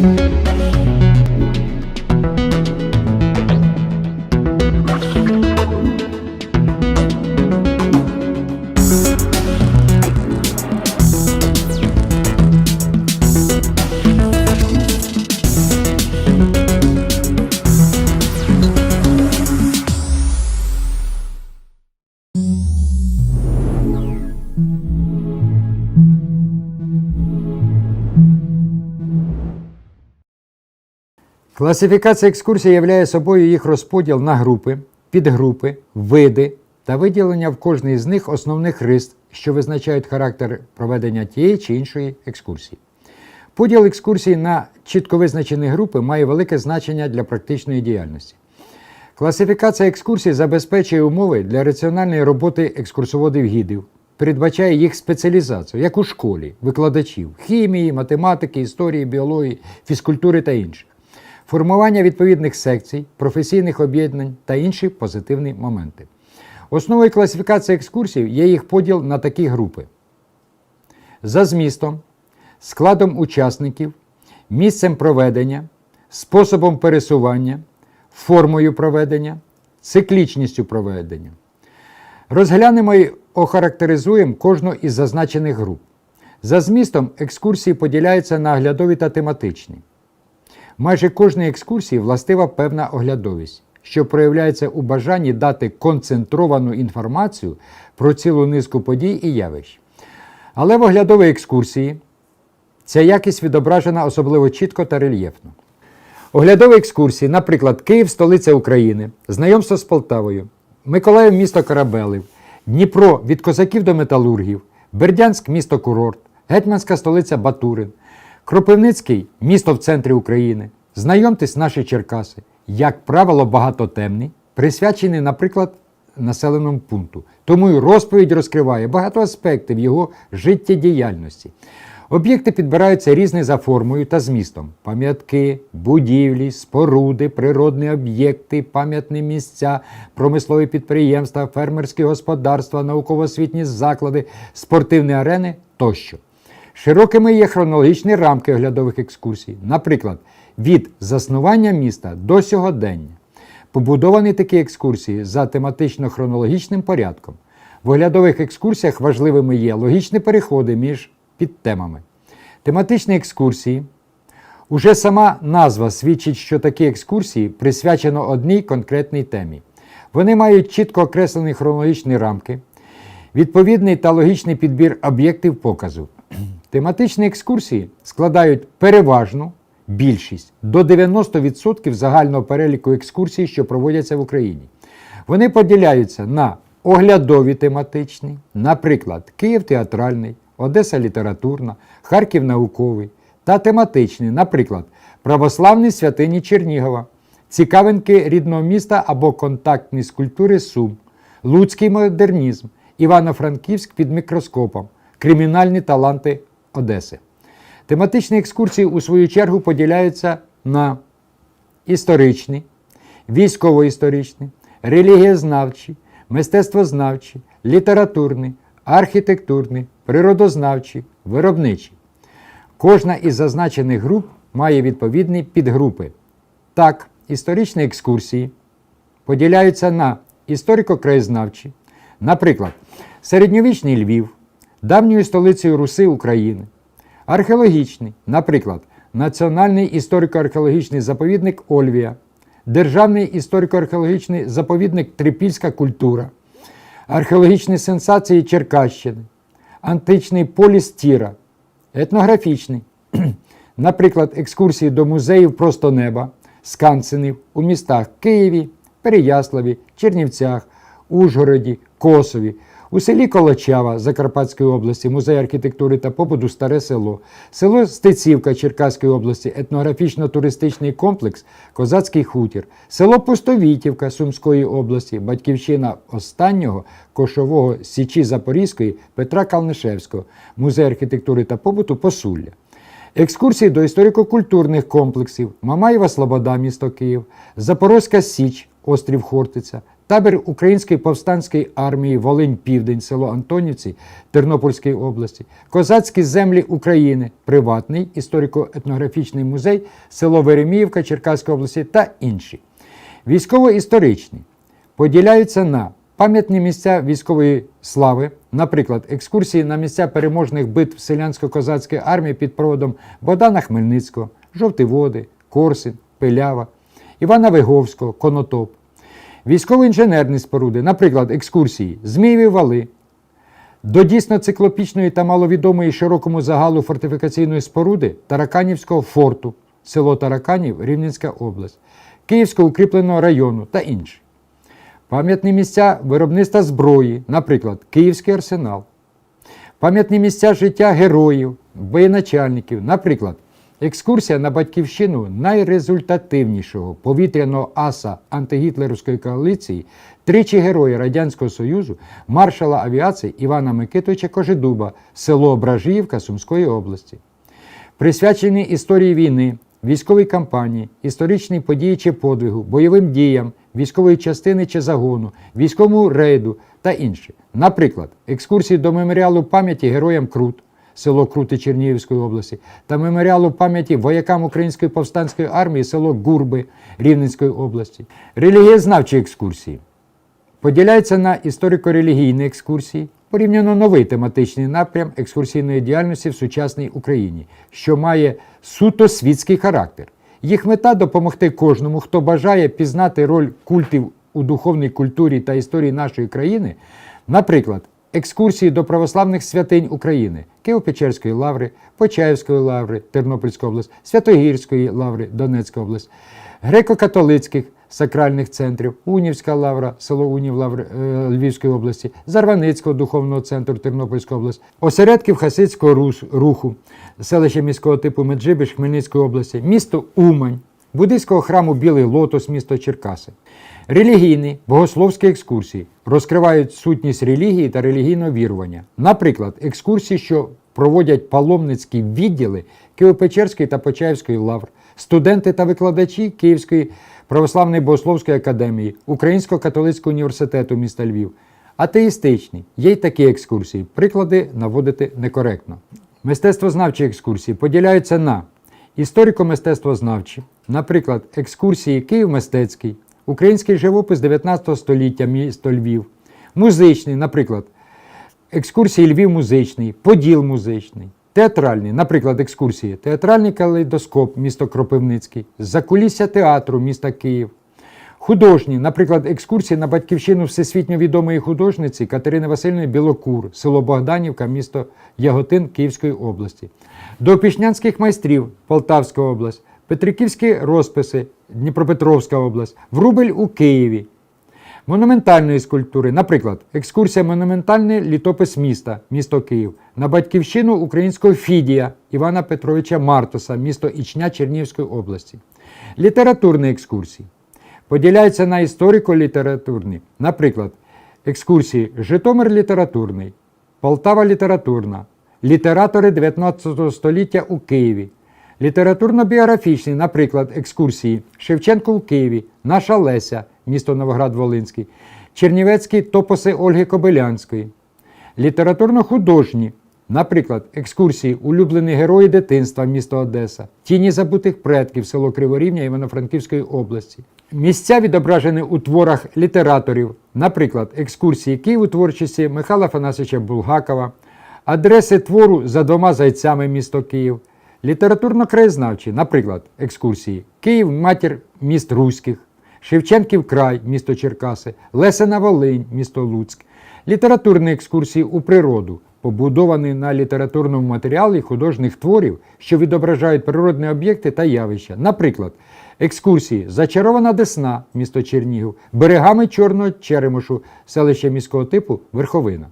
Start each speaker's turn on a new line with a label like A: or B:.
A: thank you Класифікація екскурсій являє собою їх розподіл на групи, підгрупи, види та виділення в кожній з них основних рис, що визначають характер проведення тієї чи іншої екскурсії. Поділ екскурсій на чітко визначені групи має велике значення для практичної діяльності. Класифікація екскурсій забезпечує умови для раціональної роботи екскурсоводів-гідів, передбачає їх спеціалізацію, як у школі, викладачів хімії, математики, історії, біології, фізкультури та інших, формування відповідних секцій, професійних об'єднань та інші позитивні моменти. Основою класифікації екскурсій є їх поділ на такі групи: за змістом, складом учасників, місцем проведення, способом пересування, формою проведення, циклічністю проведення. Розглянемо і охарактеризуємо кожну із зазначених груп. За змістом екскурсії поділяються на оглядові та тематичні. Майже кожній екскурсії властива певна оглядовість, що проявляється у бажанні дати концентровану інформацію про цілу низку подій і явищ. Але в оглядовій екскурсії ця якість відображена особливо чітко та рельєфно. Оглядові екскурсії, наприклад, Київ, столиця України, знайомство з Полтавою, Миколаїв місто Корабелів, Дніпро від козаків до металургів, Бердянськ місто Курорт, Гетьманська столиця Батурин, Кропивницький місто в центрі України. Знайомтесь наші Черкаси, як правило, багатотемні, присвячені, наприклад, населеному пункту. Тому і розповідь розкриває багато аспектів його життєдіяльності. Об'єкти підбираються різні за формою та змістом: пам'ятки, будівлі, споруди, природні об'єкти, пам'ятні місця, промислові підприємства, фермерські господарства, науково-освітні заклади, спортивні арени тощо. Широкими є хронологічні рамки оглядових екскурсій, наприклад, від заснування міста до сьогодення. Побудовані такі екскурсії за тематично-хронологічним порядком. В оглядових екскурсіях важливими є логічні переходи між підтемами. Тематичні екскурсії. Уже сама назва свідчить, що такі екскурсії присвячено одній конкретній темі. Вони мають чітко окреслені хронологічні рамки, відповідний та логічний підбір об'єктів показу. Тематичні екскурсії складають переважну більшість до 90% загального переліку екскурсій, що проводяться в Україні. Вони поділяються на оглядові тематичні, наприклад, Київ театральний, Одеса літературна, Харків науковий та тематичні, наприклад, православні святині Чернігова, цікавинки рідного міста або контактні скульптури Сум, Луцький модернізм, Івано-Франківськ під мікроскопом, кримінальні таланти Одеси. Тематичні екскурсії, у свою чергу, поділяються на історичні, військово-історичні, релігієзнавчі, мистецтвознавчі, літературні, архітектурні, природознавчі, виробничі. Кожна із зазначених груп має відповідні підгрупи. Так, історичні екскурсії поділяються на історико-краєзнавчі, наприклад, середньовічний Львів, давньою столицею Руси України, археологічний, наприклад, Національний історико-археологічний заповідник Ольвія, Державний історико-археологічний заповідник Трипільська культура, археологічні сенсації Черкащини, античний поліс Тіра, етнографічний, наприклад, екскурсії до музеїв просто неба, скансенів у містах Києві, Переяславі, Чернівцях, Ужгороді, Косові, у селі Колочава Закарпатської області, музей архітектури та побуду Старе село, село Стецівка Черкаської області, етнографічно-туристичний комплекс Козацький хутір, село Пустовітівка Сумської області, батьківщина останнього кошового Січі Запорізької Петра Калнишевського, музей архітектури та побуту Посулля. Екскурсії до історико-культурних комплексів. Мамаєва Слобода, місто Київ, Запорозька Січ, острів Хортиця табір Української повстанської армії Волинь Південь, село Антонівці Тернопільської області, Козацькі землі України, приватний історико-етнографічний музей, село Вереміївка Черкаської області та інші. Військово-історичні поділяються на пам'ятні місця військової слави, наприклад, екскурсії на місця переможних битв селянсько-козацької армії під проводом Богдана Хмельницького, Жовті Води, Корсин, Пилява, Івана Виговського, Конотоп. Військово-інженерні споруди, наприклад, екскурсії Змієві вали, до дійсно циклопічної та маловідомої широкому загалу фортифікаційної споруди Тараканівського форту, село Тараканів, Рівненська область, Київського укріпленого району та інші. Пам'ятні місця виробництва зброї, наприклад, Київський арсенал. Пам'ятні місця життя героїв, воєначальників, наприклад, екскурсія на батьківщину найрезультативнішого повітряного аса антигітлерівської коаліції, тричі герої Радянського Союзу, маршала авіації Івана Микитовича Кожедуба, село Бражіївка Сумської області. Присвячені історії війни, військовій кампанії, історичній події чи подвигу, бойовим діям, військової частини чи загону, військовому рейду та інші. Наприклад, екскурсії до меморіалу пам'яті героям Крут, село Крути Чернігівської області, та меморіалу пам'яті воякам Української повстанської армії, село Гурби Рівненської області, релігієзнавчі екскурсії. Поділяється на історико-релігійні екскурсії, порівняно новий тематичний напрям екскурсійної діяльності в сучасній Україні, що має суто світський характер. Їх мета допомогти кожному, хто бажає пізнати роль культів у духовній культурі та історії нашої країни, наприклад, екскурсії до православних святинь України Києво-Печерської лаври, Почаївської лаври, Тернопільська область, Святогірської лаври, Донецька область, греко-католицьких сакральних центрів, Унівська лавра, село Унів Лаври е, Львівської області, Зарваницького духовного центру Тернопільська область, осередків хасидського руху, селище міського типу Меджибіж Хмельницької області, місто Умань, буддийського храму Білий Лотос, місто Черкаси. Релігійні богословські екскурсії розкривають сутність релігії та релігійного вірування. Наприклад, екскурсії, що проводять паломницькі відділи Києво-Печерської та Почаївської лавр, студенти та викладачі Київської православної богословської академії, Українського католицького університету міста Львів. Атеїстичні. Є й такі екскурсії. Приклади наводити некоректно. Мистецтвознавчі екскурсії поділяються на історико-мистецтвознавчі, наприклад, екскурсії Київ мистецький, український живопис 19 століття місто Львів, музичний, наприклад, екскурсії Львів музичний, Поділ музичний, театральний, наприклад, екскурсії, театральний калейдоскоп місто Кропивницький, закулісся театру міста Київ. Художні, наприклад, екскурсії на батьківщину всесвітньо відомої художниці Катерини Васильівни Білокур, село Богданівка, місто Яготин Київської області, до опішнянських майстрів Полтавська область, Петриківські розписи Дніпропетровська область, Врубель у Києві, монументальної скульптури, наприклад, екскурсія монументальний літопис міста, місто Київ, на батьківщину українського Фідія Івана Петровича Мартоса, місто Ічня Чернігівської області, літературні екскурсії. Поділяються на історико-літературні, наприклад, екскурсії Житомир літературний, Полтава літературна, літератори 19 століття у Києві, літературно-біографічні, наприклад, екскурсії Шевченко у Києві, Наша Леся, місто Новоград-Волинський, Чернівецькі топоси Ольги Кобилянської, літературно-художні, наприклад, екскурсії Улюблені герої дитинства, місто Одеса, Тіні забутих предків, село Криворівня Івано-Франківської області. Місця відображені у творах літераторів, наприклад, екскурсії Київ у творчості Михайла Афанасовича Булгакова, адреси твору за двома зайцями місто Київ, літературно-краєзнавчі, наприклад, екскурсії Київ матір міст Руських, Шевченків край, місто Черкаси, Лесена Волинь, місто Луцьк, літературні екскурсії у природу, побудовані на літературному матеріалі художніх творів, що відображають природні об'єкти та явища. Наприклад, екскурсії Зачарована Десна, місто Чернігів, берегами Чорного Черемошу, селище міського типу Верховина.